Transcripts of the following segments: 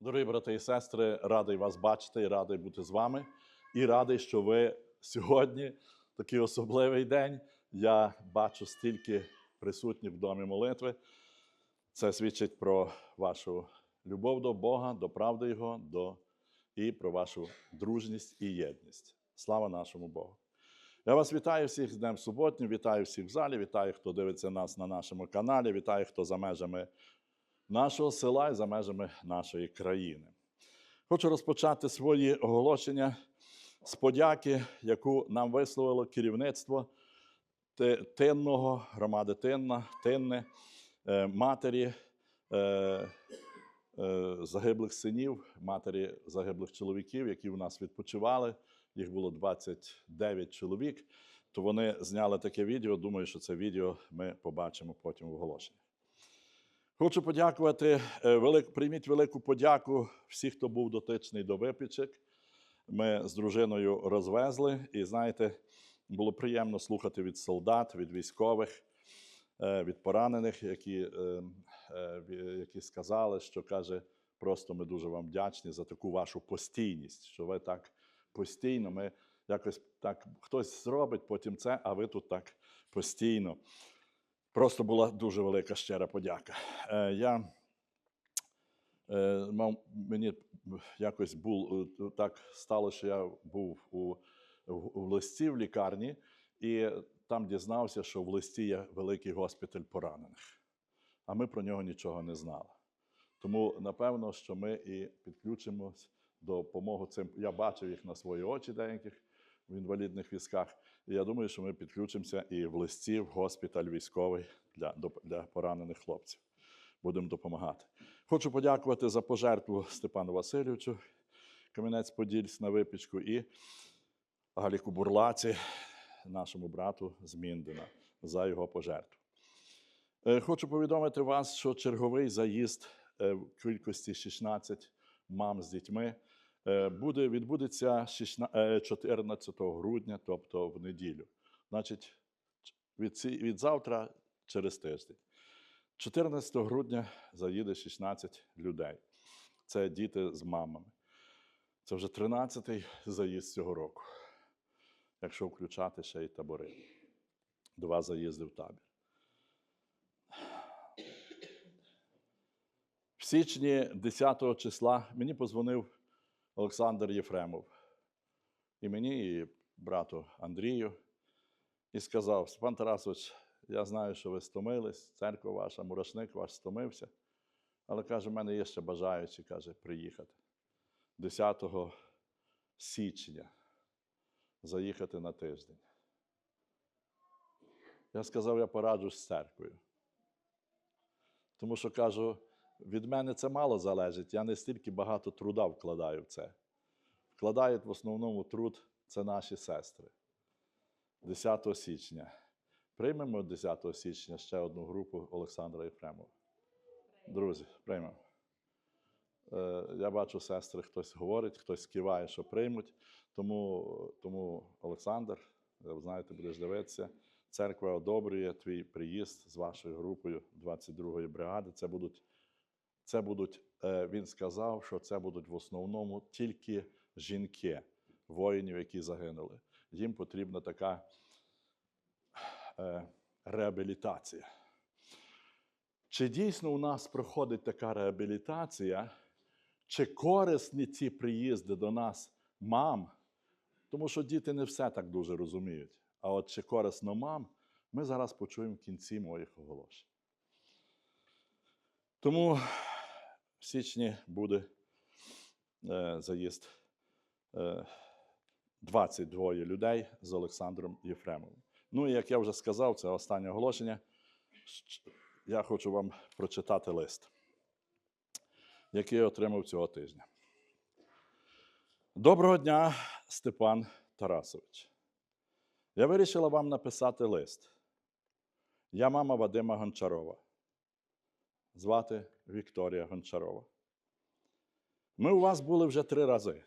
Дорогі брати і сестри, радий вас бачити і радий бути з вами. І радий, що ви сьогодні, такий особливий день. Я бачу стільки присутніх в домі молитви. Це свідчить про вашу любов до Бога, до правди Його, до... і про вашу дружність і єдність. Слава нашому Богу! Я вас вітаю всіх з Днем суботнім, вітаю всіх в залі, вітаю, хто дивиться нас на нашому каналі, вітаю, хто за межами нашого села і за межами нашої країни. Хочу розпочати свої оголошення з подяки, яку нам висловило керівництво Тинного, громади Тинна, Тинне, матері е, е, загиблих синів, матері загиблих чоловіків, які у нас відпочивали. Їх було 29 чоловік. То вони зняли таке відео. Думаю, що це відео ми побачимо потім в оголошенні. Хочу подякувати, е, велик, прийміть велику подяку всіх, хто був дотичний до випічок. Ми з дружиною розвезли, і знаєте, було приємно слухати від солдат, від військових, е, від поранених, які, е, які сказали, що каже, просто ми дуже вам вдячні за таку вашу постійність, що ви так постійно, ми якось так хтось зробить потім це, а ви тут так постійно. Просто була дуже велика щира подяка. Е, я е, мав, мені якось був е, так стало, що я був у, в, листі в лікарні, і там дізнався, що в листі є великий госпіталь поранених. А ми про нього нічого не знали. Тому напевно, що ми і підключимось до допомоги цим. Я бачив їх на свої очі деяких в інвалідних візках. І я думаю, що ми підключимося і в листі в госпіталь військовий для, для поранених хлопців. Будемо допомагати. Хочу подякувати за пожертву Степану Васильовичу, Кам'янець-Подільськ на випічку і Галіку Бурлаці, нашому брату з Міндина, за його пожертву. Е, Хочу повідомити вас, що черговий заїзд е, в кількості 16 мам з дітьми буде, відбудеться 16 е, 14 грудня, тобто в неділю. Значить, від, ці- від завтра через тиждень. 14 грудня заїде 16 людей. Це діти з мамами. Це вже 13-й заїзд цього року, якщо включати ще й табори. Два заїзди в табір. В січні 10 числа мені позвонив Олександр Єфремов. І мені, і брату Андрію, і сказав: Степан Тарасович, я знаю, що ви стомились, церква ваша, мурашник ваш стомився. Але каже, в мене є ще бажаючі, каже, приїхати. 10 січня заїхати на тиждень. Я сказав, я пораджусь з церквою. Тому що кажу, від мене це мало залежить, я не стільки багато труда вкладаю в це. Вкладають в основному труд це наші сестри. 10 січня. Приймемо 10 січня ще одну групу Олександра Єфремова. Друзі, приймемо. Е, Я бачу, сестри, хтось говорить, хтось киває, що приймуть. Тому, тому Олександр, ви знаєте, будеш дивитися. Церква одобрює твій приїзд з вашою групою 22-ї бригади. Це будуть, це будуть, е, він сказав, що це будуть в основному тільки жінки, воїнів, які загинули. Їм потрібна така е, реабілітація. Чи дійсно у нас проходить така реабілітація, чи корисні ці приїзди до нас мам? Тому що діти не все так дуже розуміють. А от чи корисно мам, ми зараз почуємо в кінці моїх оголошень. Тому в січні буде е, заїзд е, 22 людей з Олександром Єфремовим. Ну і як я вже сказав, це останнє оголошення. Я хочу вам прочитати лист, який я отримав цього тижня. Доброго дня, Степан Тарасович. Я вирішила вам написати лист. Я мама Вадима Гончарова. Звати Вікторія Гончарова. Ми у вас були вже три рази.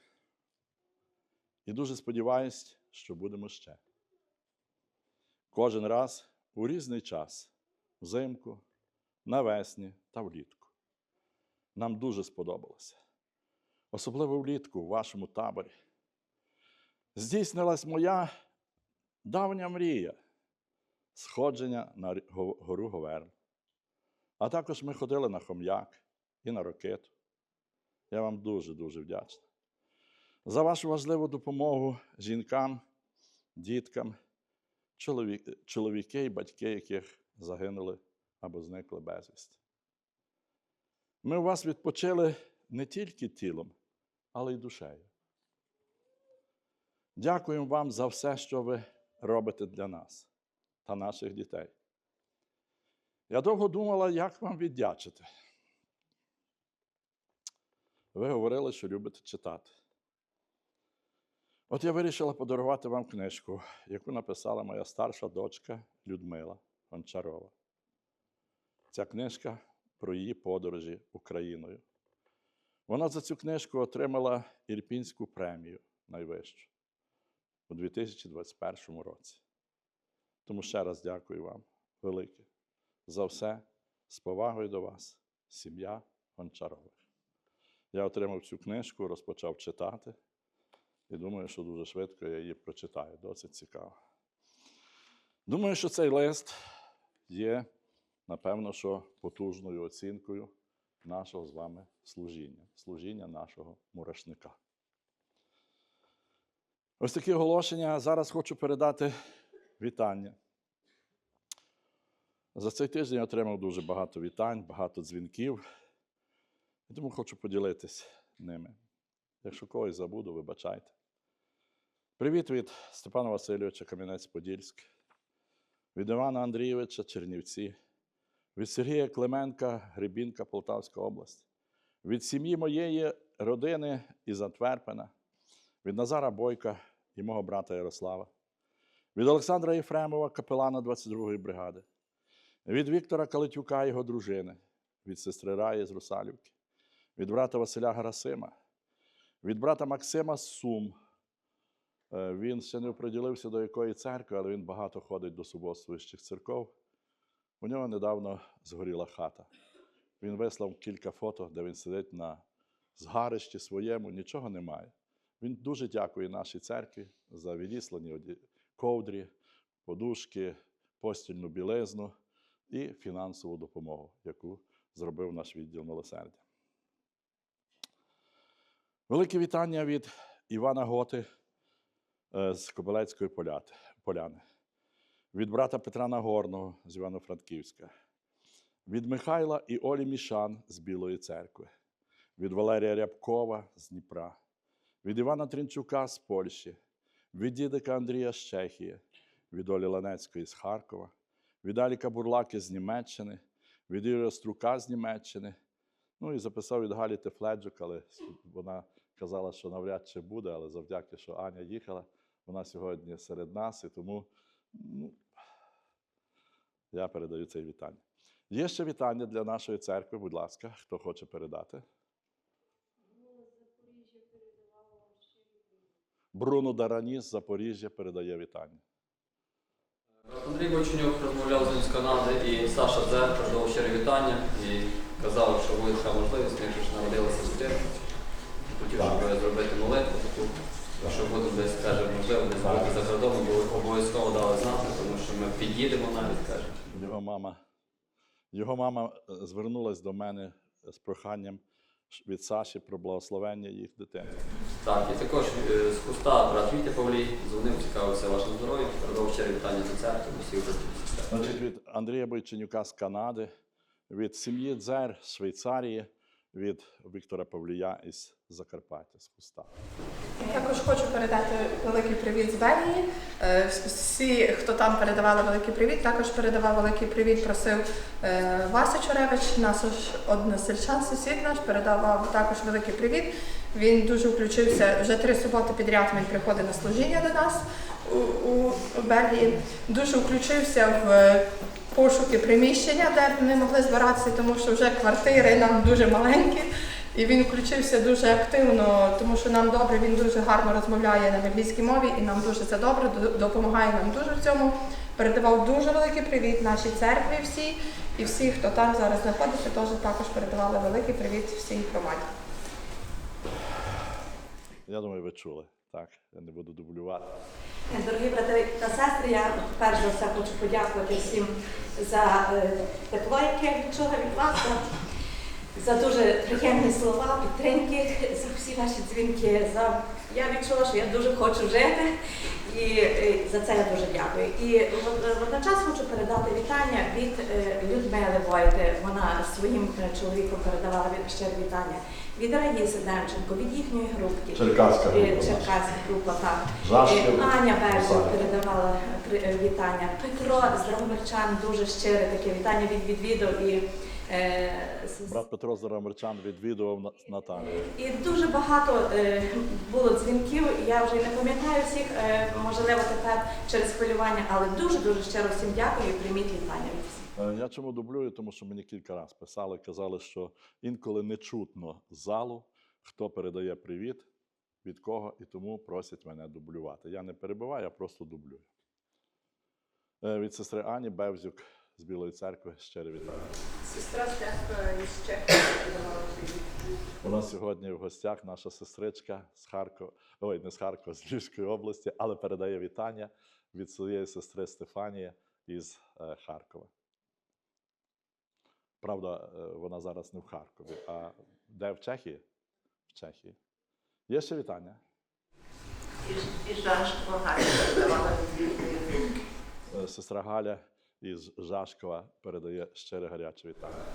І дуже сподіваюсь, що будемо ще. Кожен раз у різний час, взимку, навесні та влітку. Нам дуже сподобалося. особливо влітку у вашому таборі. Здійснилась моя давня мрія сходження на гору Говерн. А також ми ходили на хом'як і на ракету. Я вам дуже-дуже вдячний за вашу важливу допомогу жінкам, діткам, чоловік, чоловіки і батьки, яких загинули або зникли безвісти. Ми у вас відпочили не тільки тілом, але й душею. Дякуємо вам за все, що ви робите для нас та наших дітей. Я довго думала, як вам віддячити. Ви говорили, що любите читати. От я вирішила подарувати вам книжку, яку написала моя старша дочка Людмила Гончарова. Ця книжка про її подорожі Україною. Вона за цю книжку отримала Ірпінську премію найвищу у 2021 році. Тому ще раз дякую вам велике за все з повагою до вас, сім'я Гончарових. Я отримав цю книжку, розпочав читати. І думаю, що дуже швидко я її прочитаю. Досить цікаво. Думаю, що цей лист є, напевно, що потужною оцінкою нашого з вами служіння, служіння нашого мурашника. Ось такі оголошення. Зараз хочу передати вітання. За цей тиждень я отримав дуже багато вітань, багато дзвінків. І тому хочу поділитись ними. Якщо когось забуду, вибачайте. Привіт від Степана Васильовича Кам'янець-Подільськ, від Івана Андрійовича Чернівці, від Сергія Клименка, Гребінка, Полтавська область, від сім'ї моєї родини із Антверпена, від Назара Бойка і мого брата Ярослава, від Олександра Єфремова, капелана 22-ї бригади, від Віктора Калитюка його дружини, від сестри Раї з Русалівки, від брата Василя Гарасима, від брата Максима Сум. Е, Він ще не оприділився до якої церкви, але він багато ходить до суботствуючих церков. У нього недавно згоріла хата. Він вислав кілька фото, де він сидить на згарищі своєму, нічого немає. Він дуже дякує нашій церкві за відіслані ковдрі, подушки, постільну білизну і фінансову допомогу, яку зробив наш відділ милосердя. Велике вітання від Івана Готи е, з Кобилецької поляни, від брата Петра Нагорного з Івано-Франківська, від Михайла і Олі Мішан з Білої церкви, від Валерія Рябкова з Дніпра, від Івана Тринчука з Польщі, від дідика Андрія з Чехії, від Олі Ланецької з Харкова, від Аліка Бурлаки з Німеччини, від Ігоря Струка з Німеччини. Ну і записав від Галі Тефледжук, але вона казала, що навряд чи буде, але завдяки, що Аня їхала, вона сьогодні серед нас, і тому ну, я передаю це вітання. Є ще вітання для нашої церкви, будь ласка, хто хоче передати? Бруно Дараніс з Запоріжжя передає вітання. Андрій Бойченюк розмовляв з ним з Канади, і Саша Дзер передав щире вітання і казав, що буде така можливість, якщо ж народилася дитина. Хотів, щоб зробити молитву таку, що буде десь, каже, можливо, десь бути за кордоном, бо обов'язково дали знати, тому що ми під'їдемо навіть, каже. Його мама, його мама е, звернулась до мене з проханням від Саші про благословення їх дитини. Так, і також е, з куста брат Вітя Павлій дзвонив, цікавився вашим здоров'ям, передав щире вітання до церкви, усі братів. Значить, від Андрія Бойченюка з Канади, від сім'ї Дзер з Швейцарії, від Віктора Павлія із Закарпаття, з Хуста. Хочу передати великий привіт з Бельгії. Е, Всі, хто там передавали великий привіт, також передавав великий привіт, просив е, Вася Чоревич, наш односельчан, сусід наш, передавав також великий привіт. Він дуже включився вже три суботи підряд. Він приходить на служіння до нас у, у Бельгії. Дуже включився в пошуки приміщення, де вони могли збиратися, тому що вже квартири нам дуже маленькі. І він включився дуже активно, тому що нам добре, він дуже гарно розмовляє на англійській мові, і нам дуже це добре, допомагає нам дуже в цьому. Передавав дуже великий привіт нашій церкві всій, і всі, хто там зараз знаходиться, теж також передавали великий привіт всій громаді. Я думаю, ви чули. Так, я не буду дублювати. Дорогі брати та сестри, я перш за все хочу подякувати всім за е, тепло, яке я відчула від вас, за, дуже приємні слова, підтримки, за всі ваші дзвінки. За... Я відчула, що я дуже хочу жити, і, за це я дуже дякую. І вод- водночас хочу передати вітання від е, Людмили Войти. Вона своїм е, чоловіком передавала щире вітання. Від Раїси Демченко, від їхньої групки. Черкаська Е, група. Черкаська група, так. Жашків. Аня Берзів передавала вітання. Петро з Драгомирчан дуже щире таке вітання від відвідав і, Брат Петро Зарамерчан відвідував Наталію. і дуже багато е, було дзвінків. Я вже не пам'ятаю всіх, е, можливо, тепер через хвилювання, але дуже дуже щиро всім дякую і прийміть вітання від всіх. Е, Я чому дублюю? Тому що мені кілька разів писали, казали, що інколи не чутно залу, хто передає привіт, від кого, і тому просять мене дублювати. Я не перебиваю, я просто дублюю. Е, Від сестри Ані Бевзюк з Білої церкви щире вітаю. Сестра Стефка із Чехії. У нас сьогодні в гостях наша сестричка з Харкова, ой, не з Харкова, з Львівської області, але передає вітання від своєї сестри Стефанії із е, Харкова. Правда, е, вона зараз не в Харкові, а де в Чехії? В Чехії. Є ще вітання? Е, Сестра Галя із Жашкова передає щире гаряче вітання.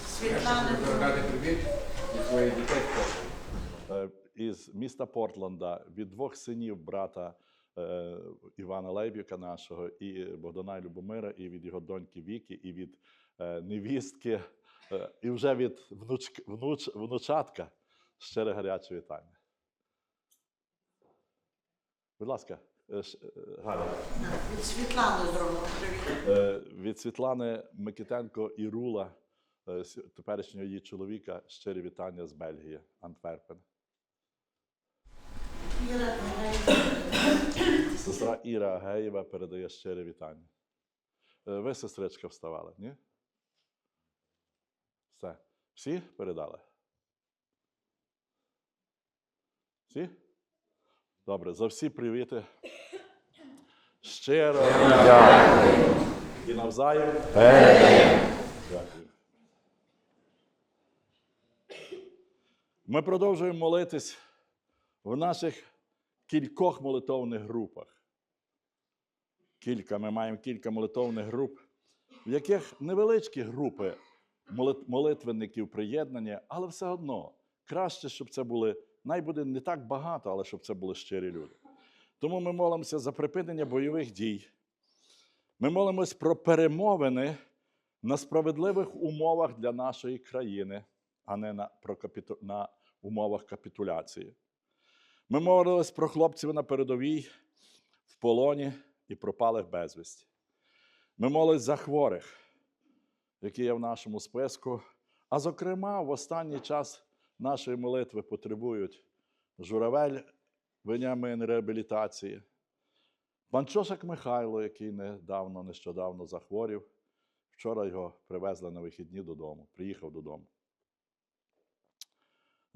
Світлани. Передати привіт від своїх дітей. Е, із міста Портленда від двох синів брата е, Івана Лейбюка нашого, і Богдана Любомира, і від його доньки Віки, і від е, невістки, е, і вже від внуч, внуч, внучатка щире гаряче вітання. Будь ласка, Галя. Від Світлани зробимо привіт. Е, Від Світлани Микитенко і Рула, е, теперішнього її чоловіка, щирі вітання з Бельгії, Антверпен. Іра Сестра Іра Геєва передає щире вітання. Е, Ви, сестричка, вставали, ні? Все. Всі передали? Всі? Добре, за всі привіти. Щиро. Дякую. І навзаєм. Дякую. Ми продовжуємо молитись в наших кількох молитовних групах. Кілька, ми маємо кілька молитовних груп, в яких невеличкі групи молит- молитвенників приєднані, але все одно краще, щоб це були, най буде не так багато, але щоб це були щирі люди. Тому ми молимося за припинення бойових дій. Ми молимось про перемовини на справедливих умовах для нашої країни, а не на, про капіту, на умовах капітуляції. Ми молились про хлопців на передовій, в полоні і пропалих безвісті. Ми молились за хворих, які є в нашому списку. А зокрема, в останній час нашої молитви потребують журавель Веніамин реабілітації, Панчошак Михайло, який недавно, нещодавно захворів. Вчора його привезли на вихідні додому, приїхав додому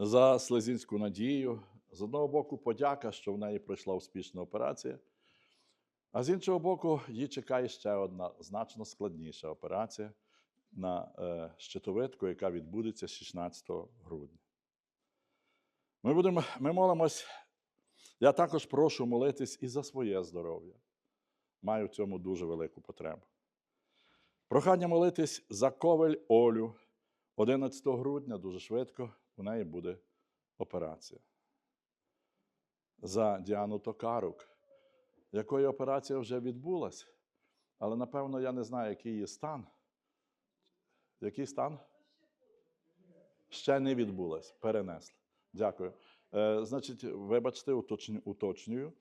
за Слезінську надію. З одного боку, подяка, що в неї пройшла успішна операція, а з іншого боку, її чекає ще одна значно складніша операція на е, щитовидку, яка відбудеться 16 грудня. Ми, будемо, ми молимось. Я також прошу молитись і за своє здоров'я. Маю в цьому дуже велику потребу. Прохання молитись за коваль Олю. 11 грудня, дуже швидко, у неї буде операція. За Діану Токарук, якої операція вже відбулась, але напевно я не знаю, який її стан. Який стан? Ще не відбулась, перенесли. Дякую. Е, значить, вибачте, уточню, уточнюю.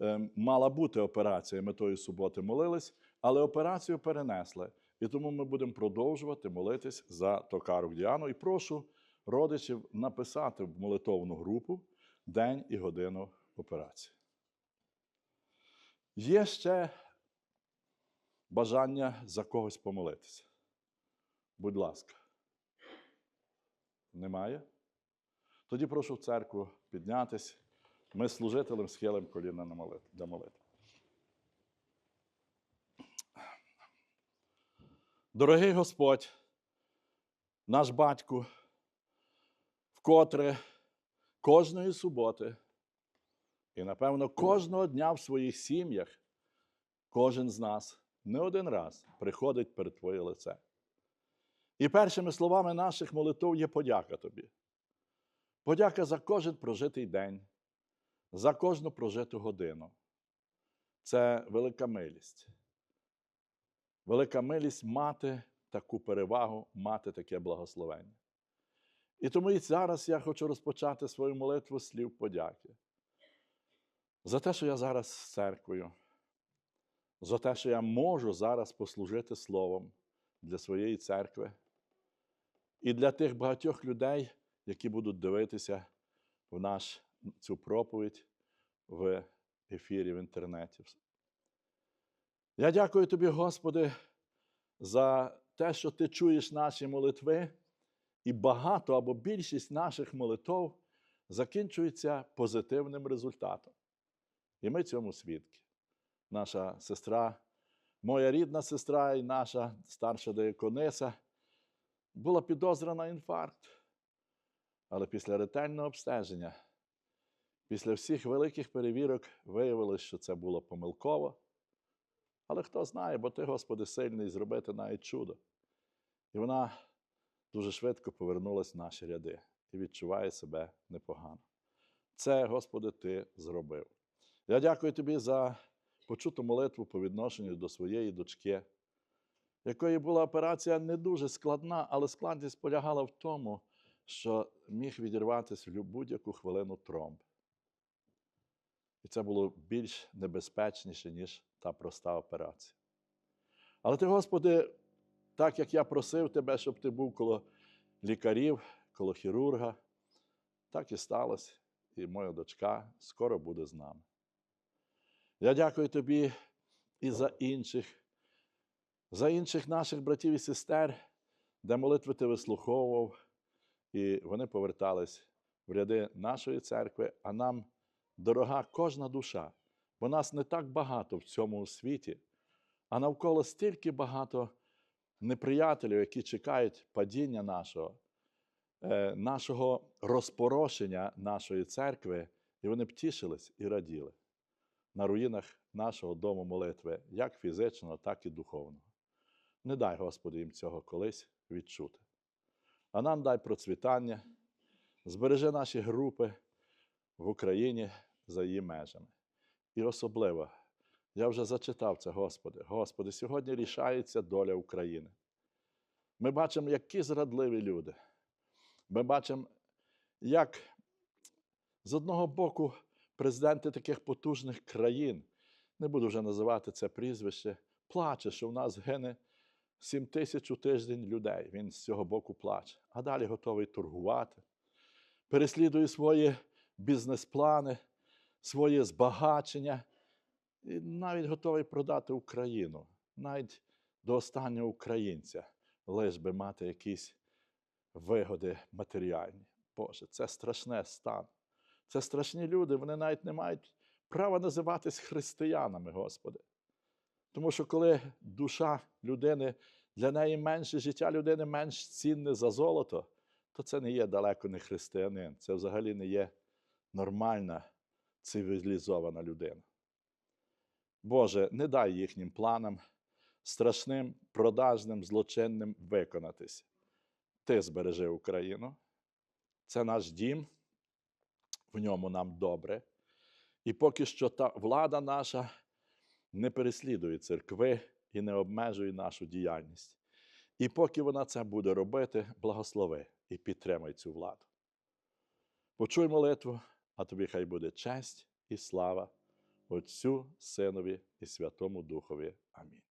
Е, мала бути операція, ми тої суботи молились, але операцію перенесли. І тому ми будемо продовжувати молитись за Токарук Діану. І прошу родичів написати в молитовну групу день і годину операції. Є ще бажання за когось помолитися. Будь ласка. Немає? Тоді прошу в церкву піднятись. Ми служителем схилимо коліна на молитви. Дорогий Господь, наш батько, вкотре кожної суботи і, напевно, кожного дня в своїх сім'ях кожен з нас не один раз приходить перед Твоє лице. І першими словами наших молитв є подяка Тобі. Подяка за кожен прожитий день, за кожну прожиту годину. Це велика милість. Велика милість мати таку перевагу, мати таке благословення. І тому і зараз я хочу розпочати свою молитву слів подяки. За те, що я зараз з церквою, за те, що я можу зараз послужити словом для своєї церкви і для тих багатьох людей, які будуть дивитися в наш цю проповідь в ефірі в інтернеті. Я дякую тобі, Господи, за те, що ти чуєш наші молитви, і багато або більшість наших молитв закінчується позитивним результатом. І ми цьому свідки. Наша сестра, моя рідна сестра і наша старша деякониса була підозрена інфаркт. Але після ретельного обстеження, після всіх великих перевірок, виявилось, що це було помилково. Але хто знає, бо ти, Господи, сильний зробити навіть чудо. І вона дуже швидко повернулась в наші ряди і відчуває себе непогано. Це, Господи, Ти зробив. Я дякую Тобі за почуту молитву по відношенню до своєї дочки, якої була операція не дуже складна, але складність полягала в тому, що міг відірватися в будь-яку хвилину тромб. І це було більш небезпечніше, ніж та проста операція. Але ти, Господи, так як я просив тебе, щоб ти був коло лікарів, коло хірурга, так і сталося. І моя дочка скоро буде з нами. Я дякую тобі і за інших, за інших наших братів і сестер, де молитви ти вислуховував, і вони повертались в ряди нашої церкви, а нам дорога кожна душа, бо нас не так багато в цьому світі, а навколо стільки багато неприятелів, які чекають падіння нашого, е, нашого розпорошення нашої церкви, і вони б тішились і раділи на руїнах нашого дому молитви, як фізичного, так і духовного. Не дай, Господи, їм цього колись відчути. А нам дай процвітання, збережи наші групи в Україні за її межами. І особливо, я вже зачитав це, Господи. Господи, сьогодні рішається доля України. Ми бачимо, які зрадливі люди. Ми бачимо, як з одного боку президенти таких потужних країн, не буду вже називати це прізвище, плаче, що в нас гине 7 тисяч у тиждень людей. Він з цього боку плаче, а далі готовий торгувати, переслідує свої бізнес-плани, своє збагачення і навіть готовий продати Україну, навіть до останнього українця, лиш би мати якісь вигоди матеріальні. Боже, це страшне стан. Це страшні люди, вони навіть не мають права називатись християнами, Господи. Тому що коли душа людини, для неї менше життя людини менш цінне за золото, то це не є далеко не християнин. Це взагалі не є нормальна, цивілізована людина. Боже, не дай їхнім планам, страшним, продажним, злочинним виконатись. Ти збережи Україну. Це наш дім, в ньому нам добре. І поки що та влада наша не переслідує церкви і не обмежує нашу діяльність. І поки вона це буде робити, благослови і підтримай цю владу. Почуй молитву, а тобі хай буде честь і слава Отцю, Синові і Святому Духові. Амінь.